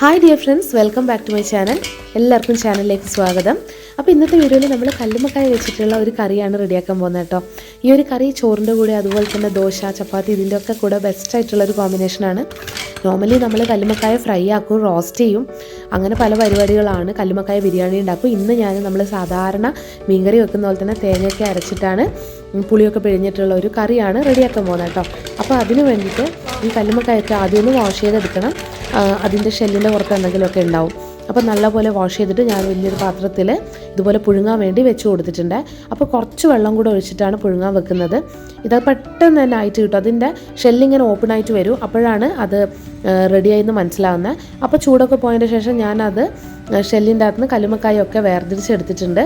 Hi dear friends welcome back to my channel എല്ലാവർക്കും ചാനലിലേക്ക് സ്വാഗതം. അപ്പോൾ ഇന്നത്തെ വീഡിയോയിൽ നമ്മൾ കല്ലുമക്കായ വെച്ചിട്ടുള്ള ഒരു കറിയാണ് റെഡിയാക്കാൻ പോകുന്നത് കേട്ടോ. ഈ ഒരു കറി ചോറിന്റെ കൂടെ അതുപോലെ തന്നെ ദോശ ചപ്പാത്തി ഇതിന്റെ ഒക്കെ കൂടെ ബെസ്റ്റ് ആയിട്ടുള്ള ഒരു കോമ്പിനേഷനാണ് നോർമലി നമ്മൾ കല്ലുമക്കായ ഫ്രൈ ആക്കും റോസ്റ്റ് ചെയ്യും. അങ്ങനെ പല പരിപാടികളാണ് കല്ലുമക്കായ ബിരിയാണി ഉണ്ടാക്കും ഇന്ന് ഞാൻ നമ്മൾ സാധാരണ മീൻകറി വെക്കുന്ന പോലെ തന്നെ തേങ്ങയൊക്കെ അരച്ചിട്ടാണ് പുളിയൊക്കെ പിഴിഞ്ഞിട്ടുള്ള ഒരു കറിയാണ് റെഡിയാക്കാൻ പോകുന്നത് കേട്ടോ. അപ്പോൾ അതിന് വേണ്ടിയിട്ട് ഈ കല്ലുമക്കായൊക്കെ ആദ്യം ഒന്ന് വാഷ് ചെയ്തെടുക്കണം. അതിന്റെ ഷെല്ലിന്റെ പുറത്ത് എന്തെങ്കിലുമൊക്കെ ഉണ്ടാവും. അപ്പോൾ നല്ലപോലെ വാഷ് ചെയ്തിട്ട് ഞാൻ വലിയൊരു പാത്രത്തിൽ ഇതുപോലെ പുഴുങ്ങാൻ വേണ്ടി വെച്ച് കൊടുത്തിട്ടുണ്ട്. അപ്പോൾ കുറച്ച് വെള്ളം കൂടെ ഒഴിച്ചിട്ടാണ് പുഴുങ്ങാൻ വെക്കുന്നത്. ഇത് പെട്ടെന്ന് തന്നെ ആയിട്ട് കിട്ടും. അതിന്റെ ഷെല്ലിങ്ങനെ ഓപ്പൺ ആയിട്ട് വരും. അപ്പോഴാണ് അത് റെഡിയായെന്ന് മനസ്സിലാവുന്നത് അപ്പോൾ ചൂടൊക്കെ പോയതിന് ശേഷം ഞാനത് ഷെല്ലിന്റെ അകത്ത് നിന്ന് കല്ലുമക്കായൊക്കെ വേർതിരിച്ചെടുത്തിട്ടുണ്ട്.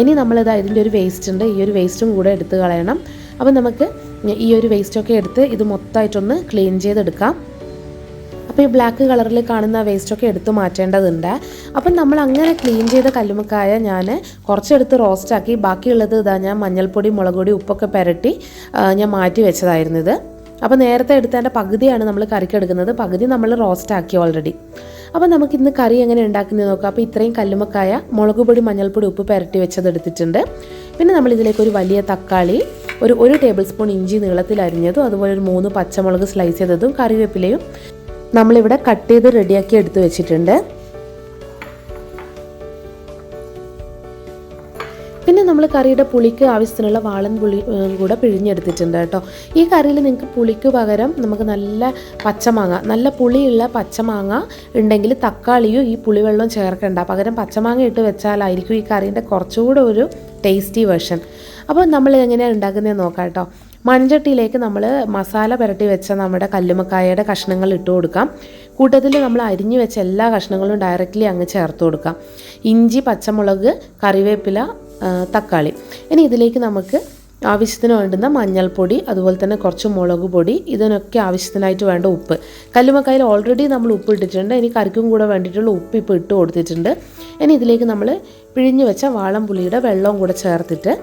ഇനി നമ്മളിത് ഇതിന്റെ ഒരു വേസ്റ്റ് ഉണ്ട്. ഈ ഒരു വേസ്റ്റും കൂടെ എടുത്ത് കളയണം. അപ്പോൾ നമുക്ക് ഈ ഒരു വേസ്റ്റൊക്കെ എടുത്ത് ഇത് മൊത്തമായിട്ടൊന്ന് ക്ലീൻ ചെയ്തെടുക്കാം. അപ്പോൾ ഈ ബ്ലാക്ക് കളറിൽ കാണുന്ന വേസ്റ്റൊക്കെ എടുത്ത് മാറ്റേണ്ടതുണ്ട്. അപ്പം നമ്മൾ അങ്ങനെ ക്ലീൻ ചെയ്ത കല്ലുമക്കായ ഞാൻ കുറച്ചെടുത്ത് റോസ്റ്റാക്കി ബാക്കിയുള്ളത് ഇതാ ഞാൻ മഞ്ഞൾപ്പൊടി മുളക് പൊടി ഉപ്പൊക്കെ പുരട്ടി ഞാൻ മാറ്റി വെച്ചതായിരുന്നു ഇത്. അപ്പോൾ നേരത്തെ എടുത്തതിന്റെ പകുതിയാണ് നമ്മൾ കറിക്ക് എടുക്കുന്നത്. പകുതി നമ്മൾ റോസ്റ്റ് ആക്കി ഓൾറെഡി അപ്പോൾ നമുക്ക് ഇന്ന് കറി എങ്ങനെ ഉണ്ടാക്കുന്നത് നോക്കാം. അപ്പോൾ ഇത്രയും കല്ലുമക്കായ മുളക് പൊടി മഞ്ഞൾപ്പൊടി ഉപ്പ് പുരട്ടി വെച്ചത് എടുത്തിട്ടുണ്ട്. പിന്നെ നമ്മൾ ഇതിലേക്ക് ഒരു വലിയ തക്കാളി ഒരു ഒരു ടേബിൾ സ്പൂൺ ഇഞ്ചി നീളത്തിൽ അരിഞ്ഞതും അതുപോലെ ഒരു മൂന്ന് പച്ചമുളക് സ്ലൈസ് ചെയ്തതും കറിവേപ്പിലയും നമ്മളിവിടെ കട്ട് ചെയ്ത് റെഡിയാക്കി എടുത്തു വെച്ചിട്ടുണ്ട്. പിന്നെ നമ്മൾ കറിയുടെ പുളിക്ക് ആവശ്യത്തിനുള്ള വാളൻ പുളി കൂടെ പിഴിഞ്ഞെടുത്തിട്ടുണ്ട് കേട്ടോ. ഈ കറിയിൽ നിങ്ങൾക്ക് പുളിക്ക് പകരം നമുക്ക് നല്ല പച്ചമാങ്ങ നല്ല പുളിയുള്ള പച്ചമാങ്ങ ഉണ്ടെങ്കിൽ തക്കാളിയും ഈ പുളിവെള്ളവും ചേർക്കണ്ട. പകരം പച്ചമാങ്ങ ഇട്ട് വെച്ചാലായിരിക്കും ഈ കറീന്റെ കുറച്ചുകൂടെ ഒരു ടേസ്റ്റി വേർഷൻ. അപ്പോൾ നമ്മൾ എങ്ങനെയാണ് ഉണ്ടാക്കുന്നതെന്ന് നോക്കാം കേട്ടോ. മൺചട്ടിയിലേക്ക് നമ്മൾ മസാല പുരട്ടി വെച്ച നമ്മുടെ കല്ലുമക്കായയുടെ കഷ്ണങ്ങൾ ഇട്ട് കൊടുക്കാം. കൂട്ടത്തിൽ നമ്മൾ അരിഞ്ഞു വെച്ച എല്ലാ കഷ്ണങ്ങളും ഡയറക്റ്റ്ലി അങ്ങ് ചേർത്ത് കൊടുക്കാം. ഇഞ്ചി പച്ചമുളക് കറിവേപ്പില തക്കാളി. ഇനി ഇതിലേക്ക് നമുക്ക് ആവശ്യത്തിന് വേണ്ടുന്ന മഞ്ഞൾപ്പൊടി അതുപോലെ തന്നെ കുറച്ച് മുളക് പൊടി ഇതിനൊക്കെ ആവശ്യത്തിനായിട്ട് വേണ്ട ഉപ്പ്. കല്ലുമക്കായിൽ ഓൾറെഡി നമ്മൾ ഉപ്പ് ഇട്ടിട്ടുണ്ട്. ഇനി കറിക്കും കൂടെ വേണ്ടിയിട്ടുള്ള ഉപ്പ് ഇപ്പോൾ ഇട്ട് കൊടുത്തിട്ടുണ്ട്. ഇനി ഇതിലേക്ക് നമ്മൾ പിഴിഞ്ഞു വെച്ച വാളം പുളിയുടെ വെള്ളവും കൂടെ ചേർത്തിട്ട്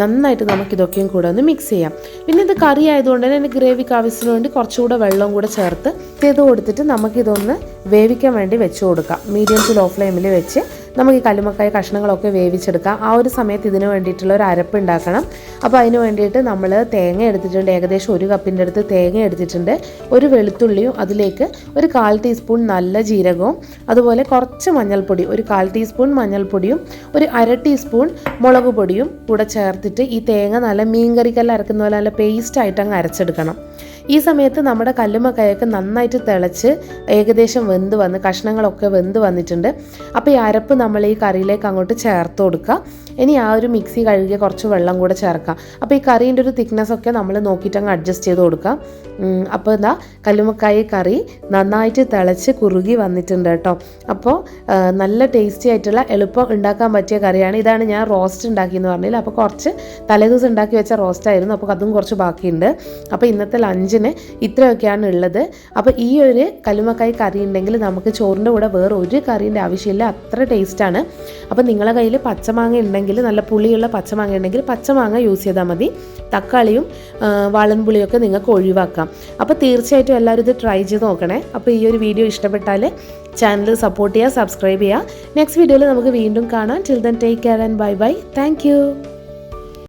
നന്നായിട്ട് നമുക്ക് ഇതൊക്കെയും കൂടെ ഒന്ന് മിക്സ് ചെയ്യാം. പിന്നെ ഇത് കറി ആയതുകൊണ്ട് തന്നെ ഗ്രേവിക്ക് ആവശ്യത്തിന് വേണ്ടി കുറച്ചുകൂടെ വെള്ളവും കൂടെ ചേർത്ത് ചെയ്ത് കൊടുത്തിട്ട് നമുക്കിതൊന്ന് വേവിക്കാൻ വേണ്ടി വെച്ച് കൊടുക്കാം. മീഡിയം ടു ലോ ഫ്ലെയിമിൽ വെച്ച് നമുക്ക് ഈ കല്ലുമക്കായ കഷ്ണങ്ങളൊക്കെ വേവിച്ചെടുക്കാം. ആ ഒരു സമയത്ത് ഇതിന് വേണ്ടിയിട്ടുള്ള ഒരു അരപ്പ് ഉണ്ടാക്കണം. അപ്പോൾ അതിന് വേണ്ടിയിട്ട് നമ്മൾ തേങ്ങ എടുത്തിട്ടുണ്ട്. ഏകദേശം ഒരു കപ്പിന്റെ അടുത്ത് തേങ്ങ എടുത്തിട്ടുണ്ട്. ഒരു വെളുത്തുള്ളിയും അതിലേക്ക് ഒരു കാൽ ടീസ്പൂൺ നല്ല ജീരകവും അതുപോലെ കുറച്ച് മഞ്ഞൾപ്പൊടി ഒരു കാൽ ടീസ്പൂൺ മഞ്ഞൾപ്പൊടിയും ഒരു അര ടീസ്പൂൺ മുളക് പൊടിയും കൂടെ ചേർത്തിട്ട് ഈ തേങ്ങ നല്ല മീൻകറിക്കെല്ലാം അരക്കുന്ന പോലെ നല്ല പേസ്റ്റ് ആയിട്ട് അങ്ങ് അരച്ചെടുക്കണം. ഈ സമയത്ത് നമ്മുടെ കല്ലുമ്മക്കായൊക്കെ നന്നായിട്ട് തിളച്ച് ഏകദേശം വെന്ത് വന്ന് കഷ്ണങ്ങളൊക്കെ വെന്ത് വന്നിട്ടുണ്ട്. അപ്പോൾ ഈ അരപ്പ് നമ്മൾ ഈ കറിയിലേക്ക് അങ്ങോട്ട് ചേർത്ത് കൊടുക്കുക. ഇനി ആ ഒരു മിക്സി കഴുകിയ കുറച്ച് വെള്ളം കൂടെ ചേർക്കാം. അപ്പോൾ ഈ കറീന്റെ ഒരു തിക്നെസ് ഒക്കെ നമ്മൾ നോക്കിയിട്ട് അങ്ങ് അഡ്ജസ്റ്റ് ചെയ്ത് കൊടുക്കാം. അപ്പോൾ എന്താ കല്ലുമക്കായ കറി നന്നായിട്ട് തിളച്ച് കുറുകി വന്നിട്ടുണ്ട് കേട്ടോ. അപ്പോൾ നല്ല ടേസ്റ്റി ആയിട്ടുള്ള എളുപ്പം ഉണ്ടാക്കാൻ പറ്റിയ കറിയാണ്. ഇതാണ് ഞാൻ റോസ്റ്റ് ഉണ്ടാക്കിയെന്ന് പറഞ്ഞില്ല? അപ്പോൾ കുറച്ച് തലേദിവസം ഉണ്ടാക്കി വെച്ച റോസ്റ്റ് ആയിരുന്നു. അപ്പോൾ അതും കുറച്ച് ബാക്കിയുണ്ട്. അപ്പോൾ ഇന്നത്തെ ലഞ്ചിന് ഇത്രയൊക്കെയാണ് ഉള്ളത്. അപ്പോൾ ഈ ഒരു കല്ലുമക്കായ കറി ഉണ്ടെങ്കിൽ നമുക്ക് ചോറിന്റെ കൂടെ വേറെ ഒരു കറീന്റെ ആവശ്യമില്ല. അത്ര ടേസ്റ്റാണ് അപ്പോൾ നിങ്ങളുടെ കയ്യിൽ പച്ചമാങ്ങ ഉണ്ടെങ്കിൽ നല്ല പുളിയുള്ള പച്ചമാങ്ങ ഉണ്ടെങ്കിൽ പച്ചമാങ്ങ യൂസ് ചെയ്താൽ മതി. തക്കാളിയും വാളൻപുളിയൊക്കെ നിങ്ങൾക്ക് ഒഴിവാക്കാം. അപ്പോൾ തീർച്ചയായിട്ടും എല്ലാവരും ഇത് ട്രൈ ചെയ്ത് നോക്കണേ. അപ്പോൾ ഈ ഒരു വീഡിയോ ഇഷ്ടപ്പെട്ടാൽ ചാനൽ സപ്പോർട്ട് ചെയ്യുക സബ്സ്ക്രൈബ് ചെയ്യുക. നെക്സ്റ്റ് വീഡിയോയിൽ നമുക്ക് വീണ്ടും കാണാം. Till then take care and bye bye thank